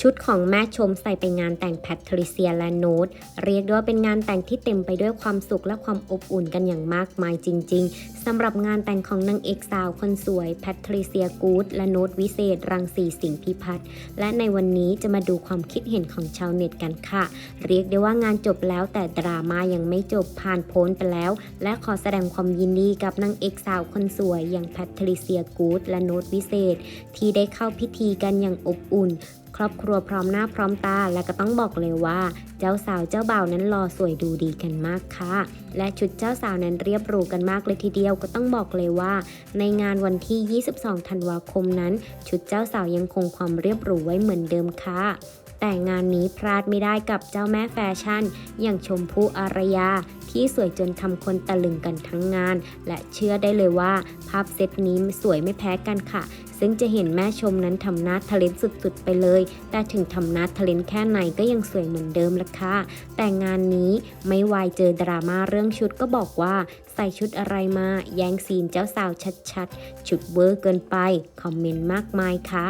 ชุดของแม่ชมใส่ไปงานแต่งแพทริเซียและโนตเรียกได้ว่าเป็นงานแต่งที่เต็มไปด้วยความสุขและความอบอุ่นกันอย่างมากมายจริง ๆสำหรับงานแต่งของนางเอกสาวคนสวยแพทริเซียกูดและโนตวิเศษ รังสีสิงห์พิพัฒน์และในวันนี้จะมาดูความคิดเห็นของชาวเน็ตกันค่ะ เรียกได้ว่างานจบแล้วแต่ดราม่ายังไม่จบผ่านพ้นไปแล้ว และขอแสดงความยินดีกับนางเอกสาวคนสวยอย่างแพทริเซียกูดและโนตวิเศษ ที่ได้เข้าพิธีกันอย่างอบอุ่นครอบครัวพร้อมหน้าพร้อมตา และก็ต้องบอกเลยว่า เจ้าสาวเจ้าบ่าวนั้นรอสวยดูดีกันมากค่ะ และชุดเจ้าสาวนั้นเรียบหรูกันมากเลยทีเดียวก็ต้องบอกเลยว่า ในงานวันที่ 22 ธันวาคมนั้น ชุดเจ้าสาวยังคงความเรียบหรูไว้เหมือนเดิมค่ะ แต่งานนี้พลาดไม่ได้กับเจ้าแม่แฟชั่น อย่างชมพู่อารยา ที่สวยจนทำคนตะลึงกันทั้งงาน และเชื่อได้เลยว่า ภาพเซตนี้สวยไม่แพ้กันค่ะ ซึ่งจะเห็นแม่ชมนั้นทำหน้าทะเลนสุดๆไปเลย แต่ถึงทำหน้าทะเลนแค่ไหนก็ยังสวยเหมือนเดิมละค่ะ แต่งานนี้ไม่วายเจอดราม่าเรื่องชุดก็บอกว่าใส่ชุดอะไรมาแย่งซีนเจ้าสาวชัดๆ ชุดเวอร์เกินไป คอมเมนต์มากมายค่ะ